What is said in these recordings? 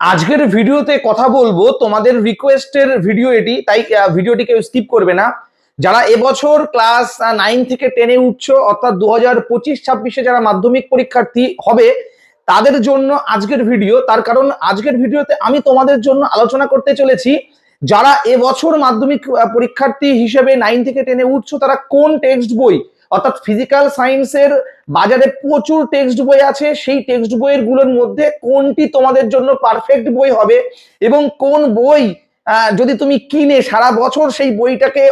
আজকের ভিডিওতে কথা বলব তোমাদের রিকোয়েস্টের ভিডিও এটি, তাই ভিডিওটি কেউ স্কিপ করবে না। যারা এবছর ক্লাস নাইন থেকে টেনে উঠছো, অর্থাৎ দু হাজার পঁচিশ ছাব্বিশে যারা মাধ্যমিক পরীক্ষার্থী হবে, তাদের জন্য আজকের ভিডিও তার কারণ আজকের ভিডিওতে আমি তোমাদের জন্য আলোচনা করতে চলেছি, যারা এবছর মাধ্যমিক পরীক্ষার্থী হিসেবে নাইন থেকে টেনে উঠছো, তারা কোন টেক্সট বই অর্থাৎ ফিজিক্যাল সায়েন্সের বাজারে প্রচুর টেক্সট বই আছে। সেই টেক্সট বইয়েরগুলোর মধ্যে কোনটি তোমাদের জন্য পারফেক্ট বই হবে এবং কোন বই যদি তুমি কিনে সারা বছর সেই বইটাকে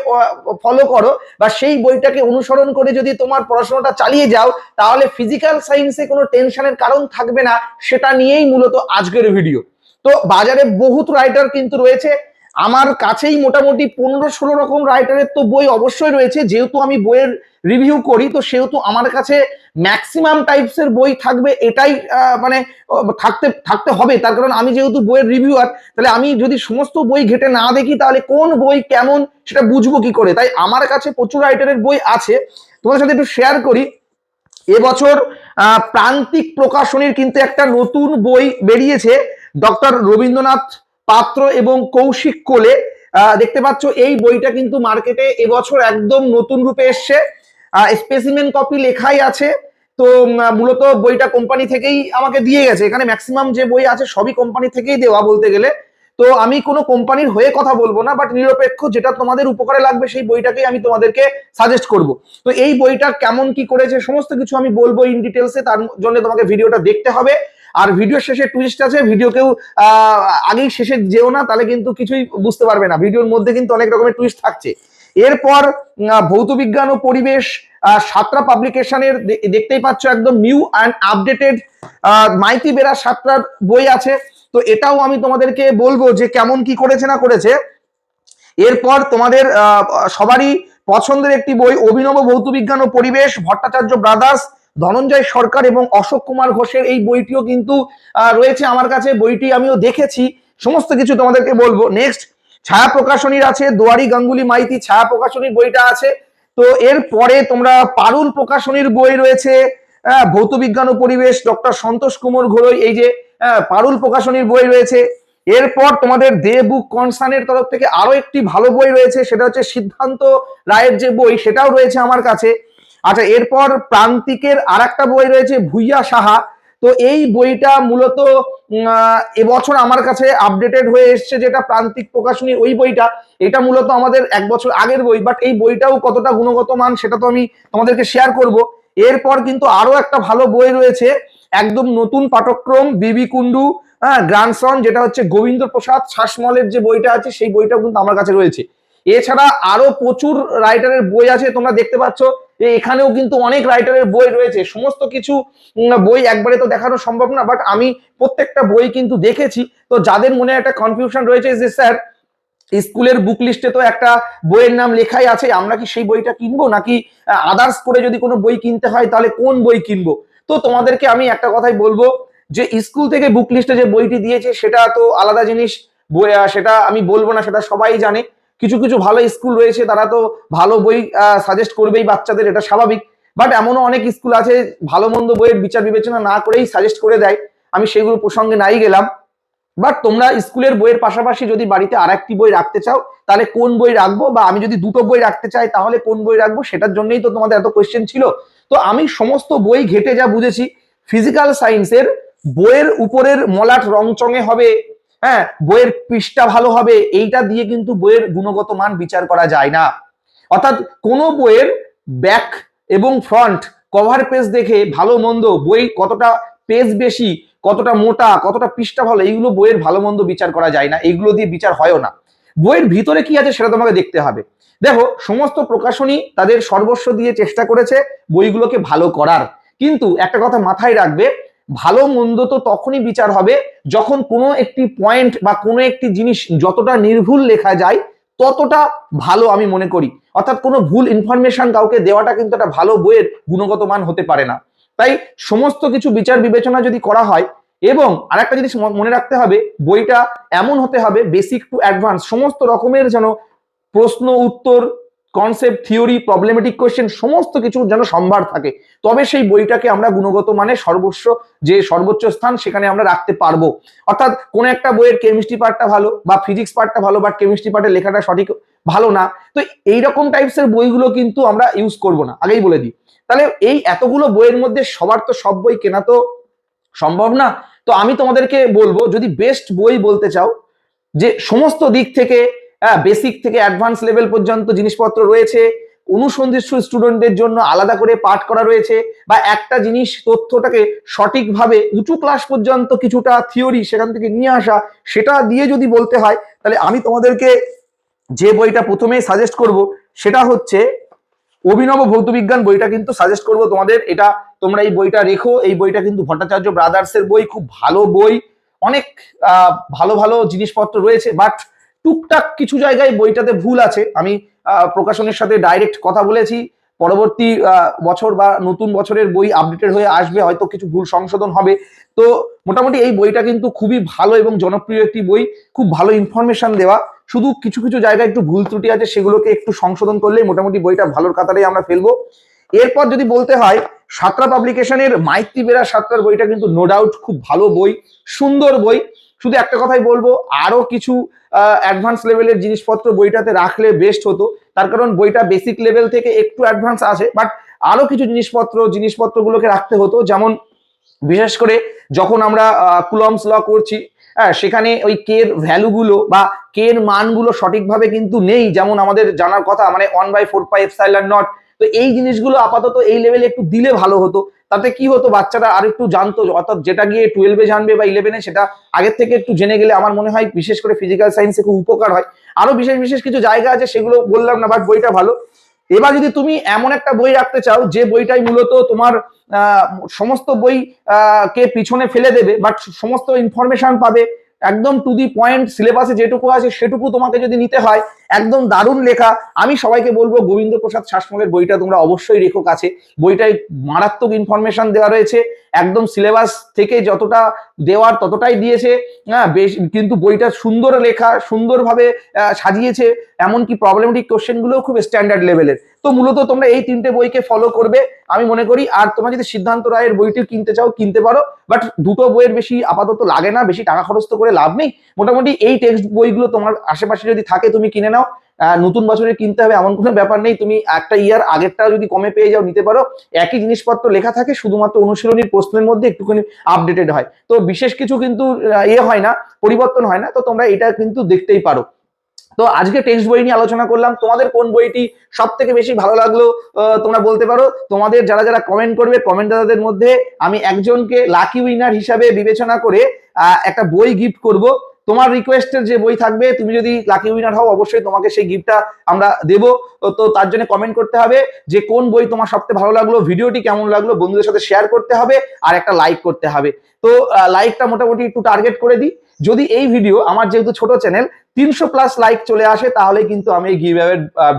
ফলো করো বা সেই বইটাকে অনুসরণ করে যদি তোমার পড়াশোনাটা চালিয়ে যাও, তাহলে ফিজিক্যাল সায়েন্সে কোনো টেনশনের কারণ থাকবে না। সেটা নিয়েই মূলত আজকের ভিডিও তো বাজারে বহুত রাইটার কিন্তু রয়েছে। আমার কাছেই মোটামুটি পনেরো ষোলো রকম রাইটারের তো বই অবশ্যই রয়েছে। যেহেতু আমি বইয়ের রিভিউ করি, তো সেহেতু আমার কাছে ম্যাক্সিমাম টাইপসের বই থাকবে, এটাই মানে থাকতে থাকতে হবে। তার কারণ আমি যেহেতু বইয়ের রিভিউয়ার তাহলে আমি যদি সমস্ত বই ঘেটে না দেখি, তাহলে কোন বই কেমন সেটা বুঝব কি করে? তাই আমার কাছে প্রচুর রাইটারের বই আছে। তোমাদের সাথে একটু শেয়ার করি। এবছর প্রান্তিক প্রকাশনীর কিন্তু একটা নতুন বই বেরিয়েছে ডক্টর রবীন্দ্রনাথ পাত্র এবং কৌশিক কোলে দেখতে পাচ্ছ এই বইটা কিন্তু মার্কেটে এবছর একদম নতুন রূপে এসছে। স্পেসিমেন কপি লেখাই আছে। তো মূলত বইটা কোম্পানি থেকেই আমাকে দিয়ে গেছে। এখানে ম্যাক্সিমাম যে বই আছে সবই কোম্পানি থেকেই দেওয়া বলতে গেলে। তো আমি কোনো কোম্পানির হয়ে কথা বলব না বাট নিরপেক্ষ যেটা তোমাদের উপকারে লাগবে সেই বইটাকেই আমি তোমাদেরকে সাজেস্ট করব। তো এই বইটা কেমন কি করেছে, সমস্ত কিছু আমি বলব ইন ডিটেলসে তার জন্য তোমাকে ভিডিওটা দেখতে হবে। আর ভিডিও শেষে টুইস্ট আছে ভিডিও কেউ আগেই শেষে যেও না, তাহলে কিন্তু কিছুই বুঝতে পারবে না। ভিডিওর মধ্যে কিন্তু অনেক রকমের টুইস্ট থাকছে। এরপর ভৌত বিজ্ঞান ও পরিবেশ সাতটা পাবলিকেশনের দেখতেই পাচ্ছ একদম নিউ অ্যান্ড আপডেটেড মাইতি বেড়া সাতটার বই আছে। তো এটাও আমি তোমাদেরকে বলব যে কেমন কি করেছে না করেছে। এরপর তোমাদের সবারই পছন্দের একটি বই, অভিনব ভৌত বিজ্ঞান ও পরিবেশ, ভট্টাচার্য ব্রাদার্স ধনঞ্জয় সরকার এবং অশোক কুমার ঘোষের এই বইটিও কিন্তু রয়েছে আমার কাছে। বইটি আমিও দেখেছি। সমস্ত কিছু তোমাদেরকে বলব। নেক্সট ছায়া প্রকাশনীর আছে, দুয়ারি গাঙ্গুলি মাইতি ছায়া প্রকাশনীর বইটা আছে। তো এর পরে তোমরা পারুল প্রকাশনীর বই রয়েছে ভৌত বিজ্ঞান ও পরিবেশ, ডক্টর সন্তোষ কুমার ঘোড়ই, এই যে পারুল প্রকাশনীর বই রয়েছে। এরপর তোমাদের দে বুক, কনসার্নের তরফ থেকে আরও একটি ভালো বই রয়েছে, সেটা হচ্ছে সিদ্ধান্ত রায়ের যে বই, সেটাও রয়েছে আমার কাছে। আচ্ছা এরপর প্রান্তিকের আর একটা বই রয়েছে, ভুইয়া সাহা। তো এই বইটা মূলত এবছর আমার কাছে আপডেটেড হয়ে এসছে যেটা প্রান্তিক প্রকাশনী, ওই বইটা। এটা মূলত আমাদের এক বছর আগের বই বাট এই বইটাও কতটা গুণগত মান সেটা তো আমি তোমাদেরকে শেয়ার করব। এরপর কিন্তু আরও একটা ভালো বই রয়েছে, একদম নতুন পাঠক্রম বিবি কুন্ডু হ্যাঁ গ্রান্ডসন যেটা হচ্ছে গোবিন্দ প্রসাদ শাসমলের যে বইটা আছে, সেই বইটাও কিন্তু আমার কাছে রয়েছে। এছাড়া আরও প্রচুর রাইটারের বই আছে, তোমরা দেখতে পাচ্ছ। এখানেও কিন্তু অনেক রাইটারের বই রয়েছে। সমস্ত কিছু বই একবারে তো দেখানো সম্ভব না বাট আমি প্রত্যেকটা বই কিন্তু দেখেছি। তো যাদের মনে একটা কনফিউশন রয়েছে যে, স্যার, স্কুলের বুক লিস্টে তো একটা বইয়ের নাম লেখাই আছে, আমরা কি সেই বইটা কিনবো? নাকি আদার্স করে যদি কোনো বই কিনতে হয়, তাহলে কোন বই কিনবো? তো তোমাদেরকে আমি একটা কথাই বলব যে, স্কুল থেকে বুক লিস্টে যে বইটি দিয়েছে, সেটা তো আলাদা জিনিস, বই সেটা আমি বলব না, সেটা সবাই জানে। কিছু কিছু ভালো স্কুল রয়েছে, তারা তো ভালো বই সাজেস্ট করবেই বাচ্চাদের, এটা স্বাভাবিক। বাট এমনও অনেক স্কুল আছে, ভালো মন্দ বইয়ের বিচার বিবেচনা না করেই সাজেস্ট করে দেয়। আমি সেগুলো প্রসঙ্গে নাই গেলাম। বাট তোমরা স্কুলের বইয়ের পাশাপাশি যদি বাড়িতে আর একটি বই রাখতে চাও, তাহলে কোন বই রাখব? বা আমি যদি দুটো বই রাখতে চাই, তাহলে কোন বই রাখব? সেটার জন্যই তো তোমাদের এত কোয়েশ্চেন ছিল। তো আমি সমস্ত বই ঘেটে যা বুঝেছি ফিজিক্যাল সায়েন্সের বইয়ের উপরের মলাট রংচঙে হবে। হ্যাঁ বইয়ের পৃষ্ঠা ভালো হবে, এইটা দিয়ে কিন্তু বইয়ের গুণগত মান বিচার করা যায় না। অর্থাৎ কোনো বইয়ের ব্যাক এবং ফ্রন্ট কভার পেজ দেখে ভালো মন্দ বই কতটা পেজ বেশি, কতটা মোটা, কতটা পৃষ্ঠা ভালো, এইগুলো বইয়ের ভালো মন্দ বিচার করা যায় না, এইগুলো দিয়ে বিচার হয়ও না। বইয়ের ভিতরে কি আছে সেটা তোমাকে দেখতে হবে। দেখো, সমস্ত প্রকাশনী তাদের সর্বস্ব দিয়ে চেষ্টা করেছে বইগুলোকে ভালো করার। কিন্তু একটা কথা মাথায় রাখবে ভালো মন্দ তো তখনই বিচার হবে যখন কোনো একটি পয়েন্ট বা কোনো একটি জিনিস যতটা নির্ভুল লেখা যায় ততটা ভালো আমি মনে করি। অর্থাৎ কোনো ভুল ইনফরমেশন কাউকে দেওয়াটা কিন্তু একটা ভালো বইয়ের গুণগত মান হতে পারে না। তাই সমস্ত কিছু বিচার বিবেচনা যদি করা হয় এবং আরেকটা জিনিস মনে রাখতে হবে, বইটা এমন হতে হবে বেসিক টু অ্যাডভান্স সমস্ত রকমের যেন প্রশ্ন, উত্তর কনসেপ্ট থিওরি প্রবলেমেটিক কোয়েশ্চেন সমস্ত কিছু যেন সম্ভার থাকে। তবে সেই বইটাকে আমরা গুণগত মানে সর্বস্ব, যে সর্বোচ্চ স্থান সেখানে আমরা রাখতে পারব। অর্থাৎ কোন একটা বইয়ের কেমিস্ট্রি পার্টটা ভালো বা ফিজিক্স পার্টটা ভালো বাট কেমিস্ট্রি পার্টের লেখাটা সঠিক ভালো না। তো এইরকম টাইপসের বইগুলো কিন্তু আমরা ইউজ করব না। আগেই বলে দিই। তাহলে এই এতগুলো বইয়ের মধ্যে সবার তো সব বই কেনা তো সম্ভব না? তো আমি তোমাদেরকে বলব, যদি বেস্ট বই বলতে চাও, যে সমস্ত দিক থেকে বেসিক থেকে অ্যাডভান্স লেভেল পর্যন্ত জিনিসপত্র রয়েছে। অনুসন্ধিৎসু স্টুডেন্টদের জন্য আলাদা করে পাঠ করা রয়েছে বা একটা জিনিস তথ্যটাকে সঠিকভাবে উঁচু ক্লাস পর্যন্ত কিছুটা থিওরি সেখান থেকে নিয়ে আসা, সেটা দিয়ে যদি বলতে হয়, তাহলে আমি তোমাদেরকে যে বইটা প্রথমেই সাজেস্ট করব, সেটা হচ্ছে অভিনব ভৌতবিজ্ঞান বইটা কিন্তু সাজেস্ট করব তোমাদের। এটা তোমরা এই বইটা রেখো। এই বইটা কিন্তু ভট্টাচার্য ব্রাদার্সের বই, খুব ভালো বই। অনেক ভালো ভালো জিনিসপত্র রয়েছে বাট টুকটাক কিছু জায়গায় বইটাতে ভুল আছে। আমি প্রকাশনের সাথে ডাইরেক্ট কথা বলেছি। পরবর্তী বছর বা নতুন বছরের বই আপডেটেড হয়ে আসবে, হয়তো কিছু ভুল সংশোধন হবে। তো মোটামুটি এই বইটা কিন্তু খুবই ভালো এবং জনপ্রিয় একটি বই। খুব ভালো ইনফরমেশন দেওয়া। শুধু কিছু কিছু জায়গায় একটু ভুল ত্রুটি আছে, সেগুলোকে একটু সংশোধন করলেই মোটামুটি বইটা ভালোর কাতারে আমরা ফেলব। এরপর যদি বলতে হয়, সাতরা পাবলিকেশনের মাইতি বেরা সাতরার বইটা কিন্তু নো ডাউট খুব ভালো বই, সুন্দর বই। শুধু একটা কথাই বলব, আরও কিছু অ্যাডভান্স লেভেলের জিনিসপত্র বইটাতে রাখলে বেস্ট হতো। তার কারণ বইটা বেসিক লেভেল থেকে একটু অ্যাডভান্স আছে বাট আরও কিছু জিনিসপত্র, জিনিসপত্রগুলোকে রাখতে হতো। যেমন, বিশেষ করে যখন আমরা কুলমস ল করছি হ্যাঁ সেখানে ওই কে এর ভ্যালুগুলো বা কে এর মানগুলো সঠিকভাবে কিন্তু নেই। যেমন আমাদের জানার কথা মানে ওয়ান বাই ফোর পাই এফসাইলার নট তো এই জিনিসগুলো আপাতত এই লেভেলে একটু দিলে ভালো হতো। তাতে কি হতো? বাচ্চারা আর একটু জানতো, অর্থাৎ যেটা গিয়ে টুয়েলভে জানবে বা ইলেভেনে সেটা আগের থেকে একটু জেনে গেলে আমার মনে হয় বিশেষ করে ফিজিক্যাল সায়েন্সে খুব উপকার হয়। আরও বিশেষ বিশেষ কিছু জায়গা আছে, সেগুলো বললাম না বাট বইটা ভালো। এবার যদি তুমি এমন একটা বই রাখতে চাও, যে বইটাই মূলত তোমার সমস্ত বই কে পিছনে ফেলে দেবে বাট সমস্ত ইনফরমেশন পাবে একদম টু দি পয়েন্ট সিলেবাসে যেটুকু আছে সেটুকু তোমাকে যদি নিতে হয়, একদম দারুণ লেখা। আমি সবাইকে বলব গোবিন্দ প্রসাদ শাসমলের বইটা তোমরা অবশ্যই রেখো কাছে। বইটায় মারাত্মক ইনফরমেশন দেওয়া রয়েছে। একদম সিলেবাস থেকে যতটা দেওয়ার ততটাই দিয়েছে। হ্যাঁ বেশ, কিন্তু বইটা সুন্দর লেখা, সুন্দরভাবে সাজিয়েছে। এমনকি প্রবলেমেটিক কোশ্চেনগুলোও খুব স্ট্যান্ডার্ড লেভেলের তো মূলত তোমরা এই তিনটে বইকে ফলো করবে। আমি মনে করি, আর তোমরা যদি সিদ্ধান্ত রায়ের বইটি কিনতে চাও, কিনতে পারো। বাট দুটো বইয়ের বেশি আপাতত লাগে না, বেশি টাকা খরচ করে লাভ নেই। মোটামুটি এই টেক্সট বইগুলো তোমার আশেপাশে যদি থাকে, তুমি কিনে নাও। নতুন বছরে কিনতে হবে এমন কোনো ব্যাপার নেই। তুমি একটা ইয়ার আগেরটা যদি কমে পেয়ে যাও, নিতে পারো। একই জিনিসপত্র লেখা থাকে, শুধুমাত্র অনুশীলনীর প্রশ্নের মধ্যে একটুখানি আপডেটেড হয়। তো বিশেষ কিছু কিন্তু ইয়ে হয় না, পরিবর্তন হয় না। তো তোমরা এটা কিন্তু দেখতেই পারো। তো আজকে টেক্সট বই নিয়ে আলোচনা করলাম। তোমাদের কোন বইটি সব থেকে বেশি ভালো লাগল তোমরা বলতে পারো। তোমাদের যারা যারা কমেন্ট করবে কমেন্ট দাদাদের মধ্যে আমি একজনকে লাকি উইনার হিসাবে বিবেচনা করে একটা বই গিফট করব। তোমার রিকোয়েস্টের যে বই থাকবে, তুমি যদি লাকি উইনার হও, অবশ্যই তোমাকে সেই গিফটটা আমরা দেব। তো তার জন্য কমেন্ট করতে হবে যে কোন বই তোমার সবচেয়ে ভালো লাগল, ভিডিওটি কেমন লাগল, বন্ধুদের সাথে শেয়ার করতে হবে, আর একটা লাইক করতে হবে। তো লাইকটা মোটামুটি একটু টার্গেট করে দিই। যদি এই ভিডিও আমার যেহেতু ছোট চ্যানেল তিনশো প্লাস লাইক চলে আসে, তাহলে কিন্তু আমি এই গিভ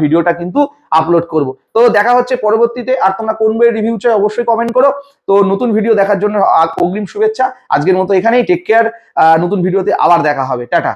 ভিডিওটা কিন্তু আপলোড করব। তো দেখা হচ্ছে পরবর্তীতে, আর তোমরা কোন বইয়ের রিভিউ চাই অবশ্যই কমেন্ট করো। তো নতুন ভিডিও দেখার জন্য অগ্রিম শুভেচ্ছা। আজকের মতো এখানেই টেক কেয়ার নতুন ভিডিওতে আবার দেখা হবে। টাটা।